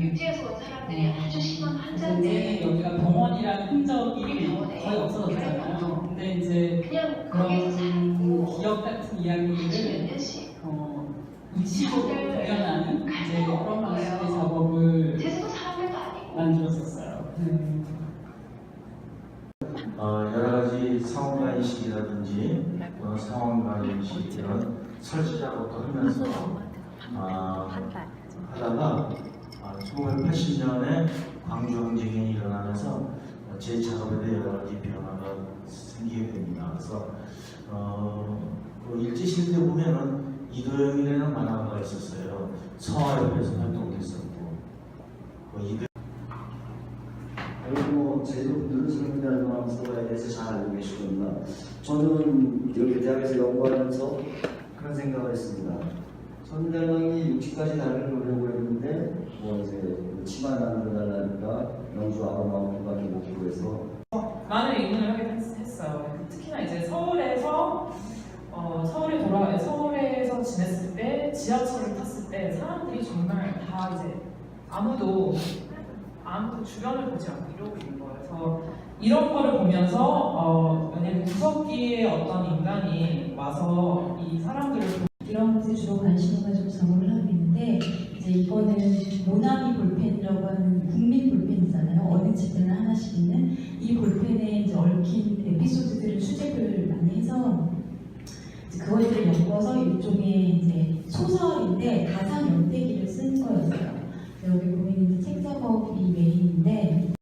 육지에서 온 사람들이 아주 심한 환자인데 여기가 병원이란 흔적이 병원에 거의 없어졌잖아요. 근데 이제 그냥 거기에서 그런 살고 기억 같은 아주 몇 이야기를 년씩 어, 이치로 구현하는 이제 그런 방식의 작업을 제주도 사람들도 아니고 만들었었어요. 네. 어, 여러 가지 상황과 인식이라든지 어, 상황과 인식 이런 설치 작업도 하면서 아, 하다가 아, 1980년에 광주 항쟁이 일어나면서 어, 제 작업에 대해 여러 가지 변화가 생기게 됩니다. 그래서 어, 그 일제시대 때 보면은 이도영이라는 만화가가 있었어요. 서화협에서 활동도 했었고 그 이도 그리고 제주분들은 성민달마 서가에 대해서 잘 알고 계시구나. 저는 이렇게 대학에서 연구하면서 그런 생각을 했습니다. 성민달망이 60까지 다리를 놓으려고 했는데 뭐 이제 치마 만들어달라니까 영주 아로마원밖에 못 구해서 많은 의논을 하게 했- 했어요. 특히나 이제 서울에서 어, 서울에 돌아 서울에서 지냈을 때 지하철을 탔을 때 사람들이 정말 다 이제 아무도 아무도 주변을 보지 않고 이러고 있는 거예요. 그래서 이런 거를 보면서 어, 만약에 구석기에 어떤 인간이 와서 이 사람들을 이거는 모나미 볼펜이라고 하는 국민 볼펜이잖아요. 어느 집에나 하나씩 있는 이 볼펜에 이제 얽힌 에피소드들을 수집을 많이 해서 이제 그것들을 엮어서 일종의 이제 소설인데 가상 연대기를 쓴 거였어요.